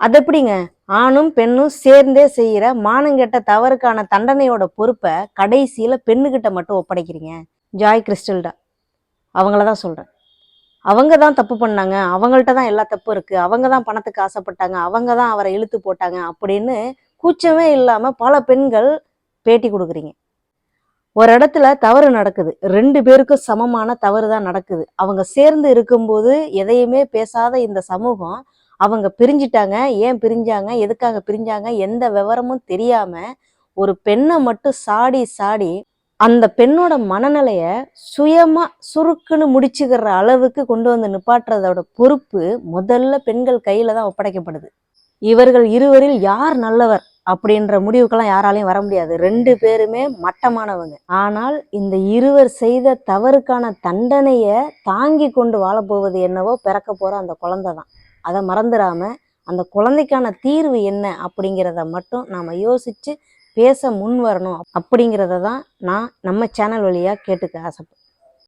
அது எப்படிங்க? ஆணும் பெண்ணும் சேர்ந்தே செய்கிற மானங்கெட்ட தவறுக்கான தண்டனையோட பொறுப்பை கடைசியில் பெண்ணுக்கிட்ட மட்டும் ஒப்படைக்கிறீங்க. ஜாய் கிறிஸ்டல்டா. அவங்கள தான் சொல்கிறேன் அவங்க தான் தப்பு பண்ணாங்க. அவங்கள்ட்ட தான் எல்லா தப்பும் இருக்குது அவங்க தான் பணத்துக்கு ஆசைப்பட்டாங்க. அவங்க தான் அவரை இழுத்து போட்டாங்க அப்படின்னு கூச்சமே இல்லாமல் பல பெண்கள் பேட்டி கொடுக்குறீங்க. ஒரு இடத்துல தவறு நடக்குது. ரெண்டு பேருக்கும் சமமான தவறு தான் நடக்குது. அவங்க சேர்ந்து இருக்கும்போது எதையுமே பேசாத இந்த சமூகம் அவங்க பிரிஞ்சிட்டாங்க ஏன் பிரிஞ்சாங்க எதுக்காக பிரிஞ்சாங்க எந்த விவரமும் தெரியாம ஒரு பெண்ணை மட்டும் சாடி சாடி அந்த பெண்ணோட மனநிலைய சுயமா சுருக்குன்னு முடிச்சுக்கிற அளவுக்கு கொண்டு வந்து நிப்பாட்டுறதோட பொறுப்பு முதல்ல பெண்கள் கையில தான் ஒப்படைக்கப்படுது. இவர்கள் இருவரில் யார் நல்லவர் அப்படின்ற முடிவுக்கெல்லாம் யாராலையும் வர முடியாது. ரெண்டு பேருமே மட்டமானவங்க. ஆனால் இந்த இருவர் செய்த தவறுக்கான தண்டனையை தாங்கி கொண்டு வாழப்போவது என்னவோ பிறக்க போற அந்த குழந்தை தான் அதை மறந்துடாம அந்த குழந்தைக்கான தீர்வு என்ன அப்படிங்கிறத மட்டும் நாம் யோசித்து பேச முன் வரணும் அப்படிங்கிறத தான் நான் நம்ம சேனல் வழியாக கேட்டுக்க ஆசைப்பட்டேன்